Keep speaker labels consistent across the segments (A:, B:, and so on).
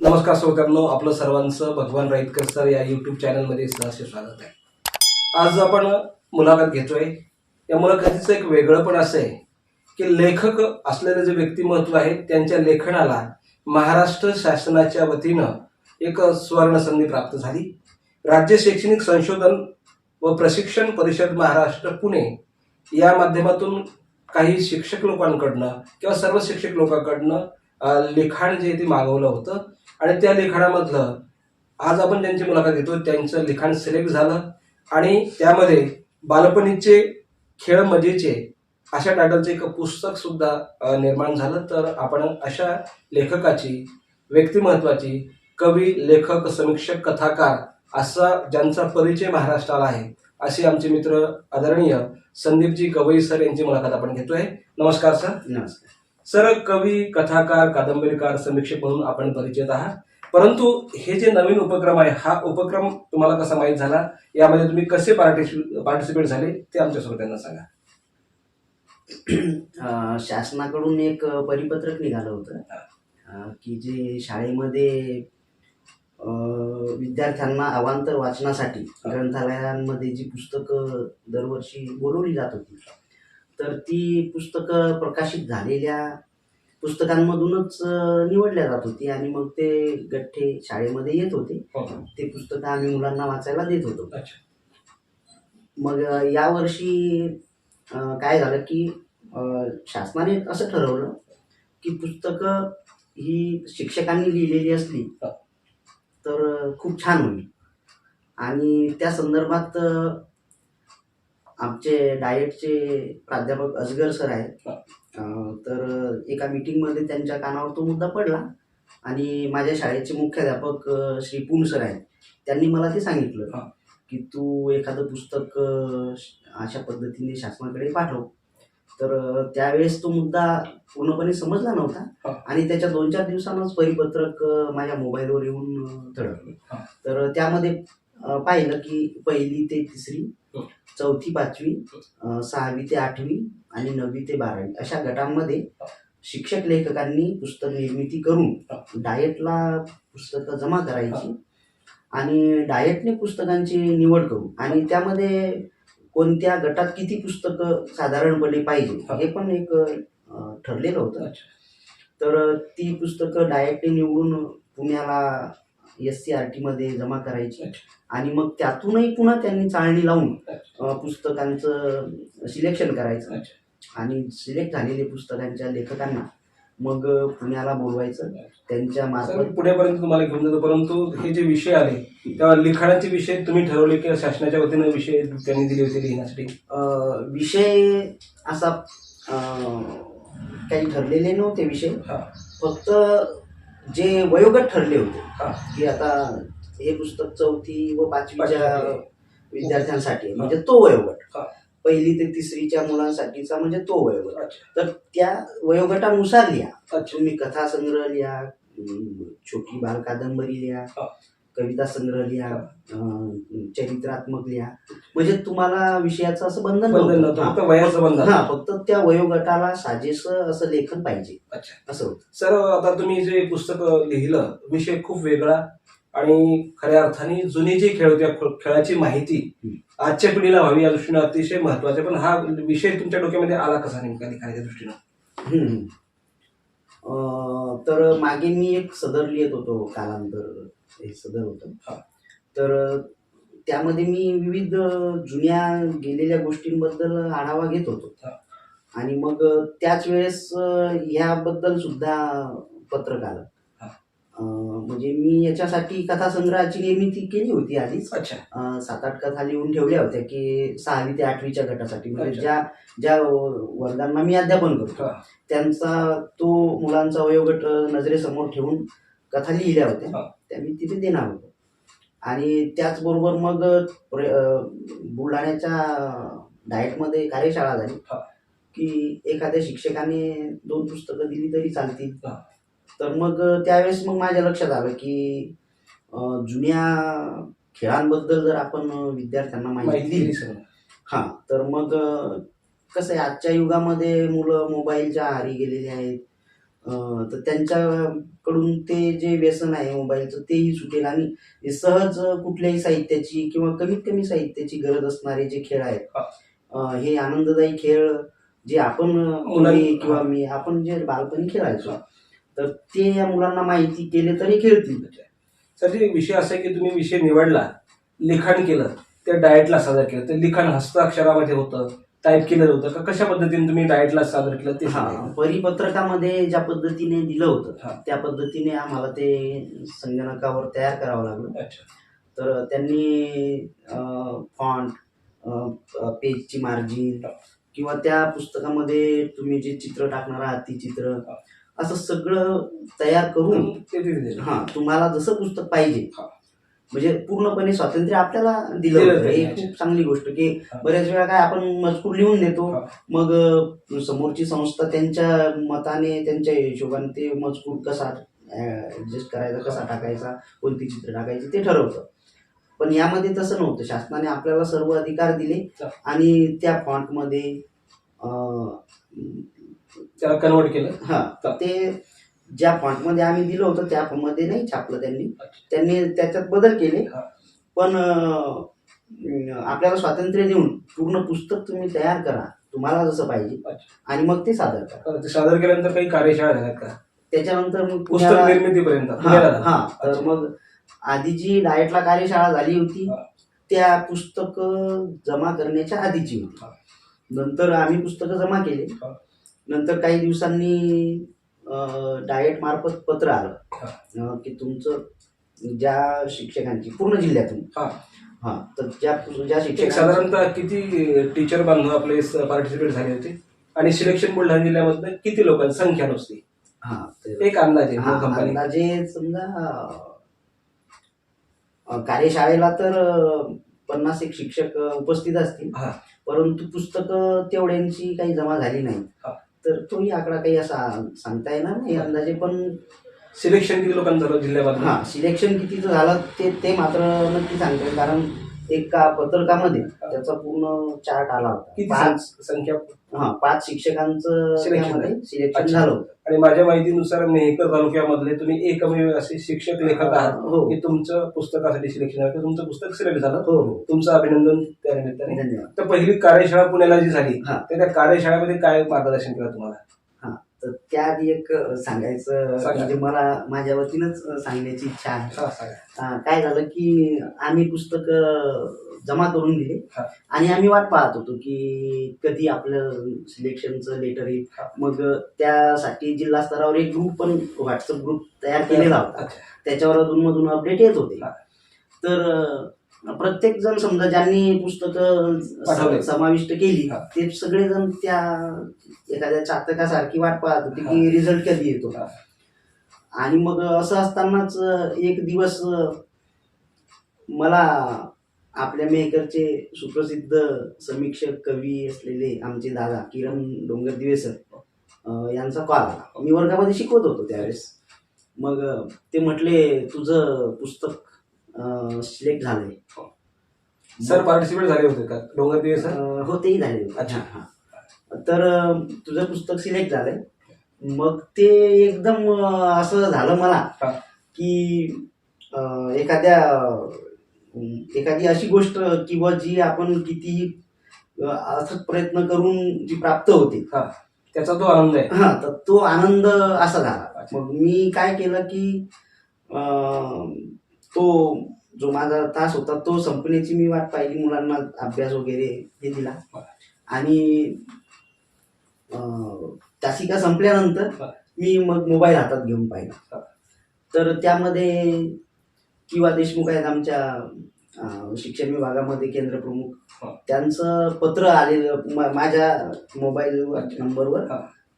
A: नमस्कार सोकरनो आपलं सर्वांचं भगवान राईतकर सर या युट्यूब चॅनलमध्ये सहर्ष स्वागत आहे. आज आपण मुलाखत घेतोय. या मुलाखतीचं एक वेगळं पण असं आहे की लेखक असलेले जे व्यक्तिमत्व आहे त्यांच्या लेखनाला महाराष्ट्र शासनाच्या वतीनं एक सुवर्ण संधी प्राप्त झाली. राज्य शैक्षणिक संशोधन व प्रशिक्षण परिषद महाराष्ट्र पुणे या माध्यमातून काही शिक्षक लोकांकडनं किंवा सर्व शिक्षक लोकांकडनं लिखाण जे ते मागवलं होतं. आणि त्या लिखाणामधलं आज आपण ज्यांची मुलाखत घेतो त्यांचं लिखाण सिलेक्ट झालं आणि त्यामध्ये बालपणीचे खेळ मजेचे अशा टायटलचं एक पुस्तक सुद्धा निर्माण झालं. तर आपण अशा लेखकाची व्यक्तिमत्वाची कवी लेखक समीक्षक कथाकार असा ज्यांचा परिचय महाराष्ट्राला आहे असे आमचे मित्र आदरणीय संदीपजी गवई सर यांची मुलाखत आपण घेतोय. नमस्कार सर.
B: नमस्कार.
A: सर कवी कथाकार कादंबरीकार समीक्षक म्हणून आपण परिचित आहात. परंतु हे जे नवीन उपक्रम आहे हा उपक्रम तुम्हाला कसा माहीत झाला? यामध्ये तुम्ही कसे पार्टिसिपे पार्टिसिपेट झाले ते आमच्या श्रोत्यांना सांगा.
B: शासनाकडून एक परिपत्रक निघालं होतं. की जे शाळेमध्ये विद्यार्थ्यांना अवांतर वाचनासाठी ग्रंथालयांमध्ये जी पुस्तकं दरवर्षी बोलवली जात होती तर ती पुस्तकं प्रकाशित झालेल्या पुस्तकांमधूनच निवडल्या जात होती आणि मग ते गठ्ठे शाळेमध्ये येत होते. ते पुस्तकं आम्ही मुलांना वाचायला देत होतो. मग यावर्षी काय झालं की शासनाने असं ठरवलं की पुस्तकं ही शिक्षकांनी लिहिलेली असली
A: हा.
B: तर खूप छान होईल. आणि त्या संदर्भात आमचे डाएटचे प्राध्यापक अजगर सर आहेत तर एका मीटिंगमध्ये त्यांच्या कानावर तो मुद्दा पडला आणि माझ्या शाळेचे मुख्याध्यापक श्री पून सर आहेत त्यांनी मला ते सांगितलं. की तू एखादं पुस्तक अशा पद्धतीने शासनाकडे पाठव तर त्यावेळेस तो मुद्दा पूर्णपणे समजला. नव्हता आणि त्याच्या दोन चार दिवसांनाच परिपत्रक माझ्या मोबाईलवर येऊन धडकलं. तर त्यामध्ये पाहिलं की पहिली ते तिसरी. चौथी पाचवी अ, सहावी ते आठवी आणि नववी ते बारावी अशा गटांमध्ये
A: हा.
B: शिक्षक लेखकांनी पुस्तक निर्मिती करून डाएटला पुस्तकं जमा करायची आणि डाएटने पुस्तकांची निवड करू आणि त्यामध्ये कोणत्या गटात किती पुस्तकं साधारणपणे पाहिजे
A: हा.
B: हे पण एक ठरलेलं होतं. तर ती पुस्तकं डायरेक्टली निवडून पुण्याला एस सी आर टीमध्ये जमा करायची. आणि मग त्यातूनही पुन्हा त्यांनी चाळणी लावून पुस्तकांचं सिलेक्शन करायचं. आणि सिलेक्ट झालेल्या पुस्तकांच्या लेखकांना मग पुण्याला बोलवायचं. त्यांच्या मार्फत
A: पुढेपर्यंत तुम्हाला घेऊन जातो. परंतु हे जे विषय आले तेव्हा लिखाणाचे विषय तुम्ही ठरवले की शासनाच्या वतीनं विषय त्यांनी दिले होते लिहिण्यासाठी?
B: विषय असा काही ठरलेले नव्हते विषय. फक्त जे वयोगट ठरले होते
A: हा.
B: की आता हे पुस्तक चौथी व पाचवीच्या
A: पाचवी.
B: विद्यार्थ्यांसाठी म्हणजे तो वयोगट. पहिली ते तिसरीच्या मुलांसाठीचा म्हणजे तो वयोगट तर त्या वयोगटानुसार लिहा तुम्ही कथा संग्रह लिहा छोटी बाल कादंबरी लिहा. कविता संग्रह लिहा चरित्रात्मक लिहा म्हणजे तुम्हाला विषयाचं असं बंधन
A: बंधन
B: नव्हतं.
A: नव्हतं फक्त वयाचं बंधन
B: हा फक्त त्या वयोगटाला साजेस असं लेखन पाहिजे
A: अच्छा
B: असं होतं
A: सर आता तुम्ही जे पुस्तक लिहिलं विषय खूप वेगळा आणि खऱ्या अर्थाने जुनी जी खेळ होती या ख- खेळाची माहिती. आजच्या पिढीला व्हावी या दृष्टीनं अतिशय महत्त्वाचा. पण हा विषय तुमच्या डोक्यामध्ये आला कसा नेमका लिखाणाच्या दृष्टीनं
B: हम्म. अं, तर मागे मी एक सदर लिहित होतो कालांतर हे सदर होतं. तर त्यामध्ये मी विविध जुन्या गेलेल्या गोष्टींबद्दल आढावा घेत होतो. आणि मग त्याच वेळेस ह्याबद्दल सुद्धा पत्रक आलं म्हणजे मी याच्यासाठी कथासंग्रहाची निर्मिती केली होती आधीच सात आठ कथा लिहून ठेवल्या होत्या की सहावी ते आठवीच्या गटासाठी म्हणजे. ज्या ज्या वर्गांना मी अध्यापन करतो. त्यांचा तो मुलांचा वयोगट नजरेसमोर ठेवून कथा लिहिल्या होत्या. त्या मी तिथे देणार होतो. आणि त्याचबरोबर मग प्र- बुलढाण्याच्या डाएटमध्ये कार्यशाळा झाली. की एखाद्या शिक्षकाने दोन पुस्तकं दिली तरी चालतील. तर मग त्यावेळेस मग माझ्या लक्षात आलं की जुन्या खेळांबद्दल जर आपण विद्यार्थ्यांना माहिती दिली हां. तर मग कसं आहे आजच्या युगामध्ये मुलं मोबाईलच्या आहारी गेलेली आहेत. तर त्यांच्याकडून ते जे व्यसन आहे मोबाईलचं तेही सुटेल. आणि सहज कुठल्याही साहित्याची किंवा कमीत कमी साहित्याची गरज असणारे जे खेळ आहेत
A: हा.
B: आनंददायी खेळ जे आपण
A: मुलां-
B: मुली किंवा मी आपण जे बालपणी खेळायचो तर ते या मुलांना माहिती केले तरी खेळतील.
A: सर जे विषय असा आहे की तुम्ही विषय निवडला लिखाण केलं ते डाएटला सादर केलं ते लिखाण हस्ताक्षरामध्ये होतं. टाईप केलं होतं का कशा पद्धतीने तुम्ही डाएटला सादर केलं ते
B: हा
A: सांगा.
B: परिपत्रकामध्ये ज्या पद्धतीने दिलं
A: हा.
B: होतं त्या पद्धतीने आम्हाला ते संगणकावर तयार करावं लागलं
A: अच्छा
B: तर त्यांनी फॉन्ट पेजची मार्जिन किंवा त्या पुस्तकामध्ये तुम्ही जे चित्र टाकणार आहात ती चित्र असं सगळं तयार करून
A: ते दिलं दिलं.
B: हा तुम्हाला जसं पुस्तक पाहिजे
A: हा.
B: म्हणजे पूर्णपणे स्वातंत्र्य आपल्याला दिलं. ही खूप चांगली गोष्ट की. बऱ्याच वेळा काय आपण मजकूर लिहून देतो. मग समोरची संस्था त्यांच्या मताने त्यांच्या हिशोबाने ते मजकूर कसा ऍडजस्ट करायचा कसा टाकायचा कोणती चित्र टाकायची ते ठरवतं पण यामध्ये तसं नव्हतं शासनाने आपल्याला सर्व अधिकार दिले. आणि त्या फॉन्टमध्ये
A: त्याला कन्वर्ट केलं
B: हा तर ते ज्या फॉन्टमध्ये आम्ही दिलं होतं त्या मध्ये नाही छापलं त्यांनी. त्यांनी त्याच्यात बदल केले. पण आपल्याला स्वातंत्र्य देऊन पूर्ण पुस्तक तुम्ही तयार करा तुम्हाला जसं पाहिजे. आणि मग ते सादर करा
A: ते सादर केल्यानंतर काही कार्यशाळा झाल्यात का
B: त्याच्यानंतर मग
A: पुस्तक निर्मितीपर्यंत
B: हा तर. मग आधी जी डाएटला कार्यशाळा झाली होती. त्या पुस्तक जमा करण्याच्या आधीची. होती नंतर आम्ही पुस्तकं जमा केले. नंतर काही दिवसांनी डाएट मार्फत पत्र आलं. की तुमचं ज्या शिक्षकांची पूर्ण जिल्ह्यातून.
A: हा.
B: हा तर ज्या ज्या शिक्षक
A: साधारणतः किती टीचर बांधव आपले पार्टिसिपेट झाले होते? आणि सिलेक्शन बुलढाणा जिल्ह्यामधनं किती लोकांची संख्या नुसती?
B: हा
A: एक अंदाजे
B: हा, अंदाजे समजा कार्यशाळेला तर पन्नास एक शिक्षक उपस्थित असतील. परंतु पुस्तकं तेवढ्यांची काही जमा झाली नाही. तर तोही आकडा काही असा सांगता येणार नाही. अंदाजे पण
A: सिलेक्शन किती लोकांचं झालं जिल्ह्यामधलं
B: हा सिलेक्शन कितीचं झालं ते ते मात्र नक्की सांगता येईल कारण एका पत्रकामध्ये त्याचा पूर्ण चार्ट आला होता. पाच
A: संख्या?
B: हा पाच शिक्षकांचं सिलेक्शन. झालं होतं.
A: आणि माझ्या माहितीनुसार मेहकर तालुक्यामधले तुम्ही एकमेव असे शिक्षक लेखक आहात
B: हो.
A: की तुमचं पुस्तकासाठी सिलेक्शन झालं तुमचं पुस्तक सिलेक्ट झालं.
B: हो हो.
A: तुमचं अभिनंदन त्या निमित्ताने.
B: धन्यवाद.
A: तर पहिली कार्यशाळा पुण्याला जी झाली
B: हा.
A: तर त्या कार्यशाळेमध्ये काय मार्गदर्शन केलं तुम्हाला?
B: तर त्या आधी एक सांगायचं
A: सांगा.
B: म्हणजे मला माझ्या वतीनंच सांगण्याची इच्छा आहे
A: हा, सांगा.
B: अ, काय झालं की आम्ही पुस्तक जमा करून दिले
A: हा.
B: आणि आम्ही वाट पाहत होतो की कधी आपलं सिलेक्शनचं लेटर येईल
A: हा.
B: मग त्यासाठी जिल्हा स्तरावर एक ग्रुप पण व्हॉट्सअप ग्रुप तयार केलेला होता
A: अच्छा.
B: त्याच्यावर अधूनमधून अपडेट येत होते
A: हा.
B: तर प्रत्येक जण समजा ज्यांनी पुस्तकं समाविष्ट केली. ते सगळेजण त्या एखाद्या चातकासारखी वाट पाहत होते. की रिझल्ट कधी येतो. आणि मग असं असतानाच एक दिवस मला आपल्या मेहकरचे सुप्रसिद्ध समीक्षक कवी असलेले आमचे दादा किरण डोंगर दिवेसर यांचा कॉल आला मी वर्गामध्ये शिकवत होतो त्यावेळेस मग ते म्हटले तुझं पुस्तक सिलेक्ट झालंय
A: सर पार्टिसिपेट झाले होते का डोंगर दिवस सर
B: अं, हो तेही झाले होते.
A: अच्छा.
B: हा. तर तुझं पुस्तक सिलेक्ट झालंय मग ते एकदम असं झालं मला. की एखाद्या एखादी अशी गोष्ट किंवा जी आपण किती असं प्रयत्न करून जी प्राप्त होते
A: त्याचा तो आनंद आहे
B: हा तर तो आनंद असा झाला. मग मी काय केलं की तो जो माझा तास होता तो संपण्याची मी वाट पाहिली मुलांना अभ्यास वगैरे हे दिला आणि तासिका संपल्यानंतर. मी मग मोबाईल हातात घेऊन. पाहिला तर त्यामध्ये किंवा देशमुख आहेत आमच्या शिक्षण विभागामध्ये केंद्र प्रमुख. त्यांचं पत्र आलेलं माझ्या मोबाईल. नंबरवर.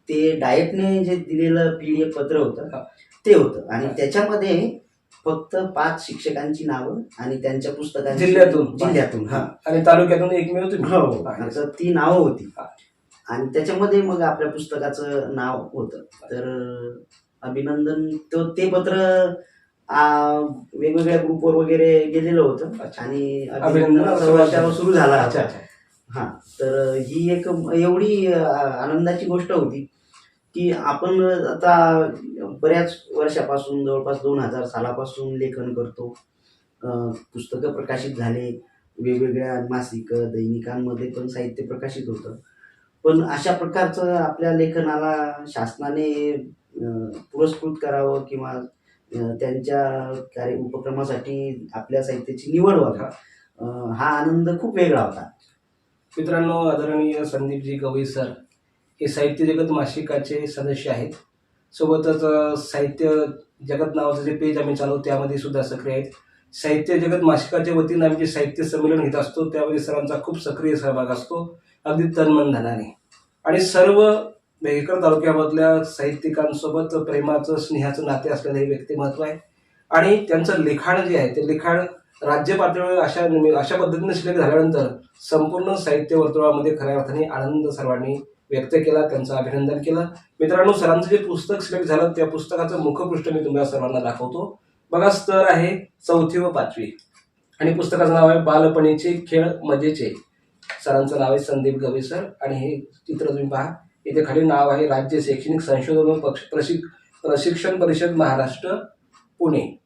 B: ते डाएटने जे दिलेलं पीडीएफ पत्र होतं. ते होतं आणि. त्याच्यामध्ये फक्त पाच शिक्षकांची नावं आणि त्यांच्या पुस्तकांची
A: जिल्ह्यातून.
B: जिल्ह्यातून. हा.
A: आणि तालुक्यातून एकमेव तुम्ही
B: हो.
A: हा,
B: ती नावं होती. आणि त्याच्यामध्ये मग आपल्या पुस्तकाचं नाव होतं. तर अभिनंदन तो ते पत्र आ, वेगवेगळ्या ग्रुपवर वगैरे गेलेलं होतं. आणि
A: अभिनंदन
B: सुरू झाला. हा. तर ही एक एवढी आनंदाची गोष्ट होती. की आपण आता बऱ्याच वर्षापासून जवळपास दोन हजार सालापासून लेखन करतो. पुस्तकं प्रकाशित झाले. वेगवेगळ्या मासिक दैनिकांमध्ये पण साहित्य प्रकाशित होतं. पण अशा प्रकारचं आपल्या लेखनाला शासनाने पुरस्कृत करावं किंवा त्यांच्या कार्य उपक्रमासाठी आपल्या साहित्याची निवड व्हावी हा आनंद खूप वेगळा होता.
A: मित्रांनो आदरणीय संदीपजी गवई सर हे साहित्य जगत मासिकाचे सदस्य आहेत. सोबतच साहित्य जगत नावाचं जे पेज आम्ही चालवतो त्यामध्ये सुद्धा सक्रिय आहेत. साहित्य जगत मासिकाच्या वतीनं आम्ही जे साहित्य संमेलन घेत असतो त्यामध्ये सरांचा खूप सक्रिय सहभाग असतो. अगदी तनमन धनाने. आणि सर्व मेहकर तालुक्यामधल्या साहित्यिकांसोबत प्रेमाचं स्नेहाचं नाते असलेलं हे व्यक्तिमत्व आहे. आणि त्यांचं लिखाण जे आहे ते लिखाण राज्य पातळीवर अशा अशा पद्धतीने सिलेक्ट झाल्यानंतर संपूर्ण साहित्य वर्तुळामध्ये खऱ्या अर्थाने आनंद सर्वांनी व्यक्त केला त्यांचं अभिनंदन केलं. मित्रांनो सरांचं जे पुस्तक सिलेक्ट झालं त्या पुस्तकाचं मुखपृष्ठ मी तुम्हाला सर्वांना दाखवतो. बघा स्तर आहे चौथी व पाचवी. आणि पुस्तकाचं नाव आहे बालपणीचे खेळ मजेचे. सरांचं नाव आहे संदीप गवे सर. आणि हे चित्र तुम्ही पहा. इथे खाली नाव आहे राज्य शैक्षणिक संशोधन व पक्ष प्रशिक प्रशिक्षण परिषद महाराष्ट्र पुणे.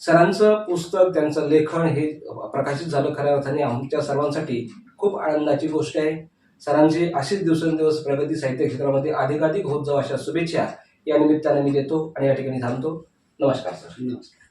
A: सरांचं पुस्तक त्यांचं लेखन हे प्रकाशित झालं खऱ्या अर्थाने आमच्या सर्वांसाठी खूप आनंदाची गोष्ट आहे. सरांची अशीच दिवसेंदिवस प्रगती साहित्य क्षेत्रामध्ये अधिकाधिक होत जाऊ अशा शुभेच्छा या निमित्ताने मी देतो आणि या ठिकाणी थांबतो. नमस्कार सर.
B: नमस्कार.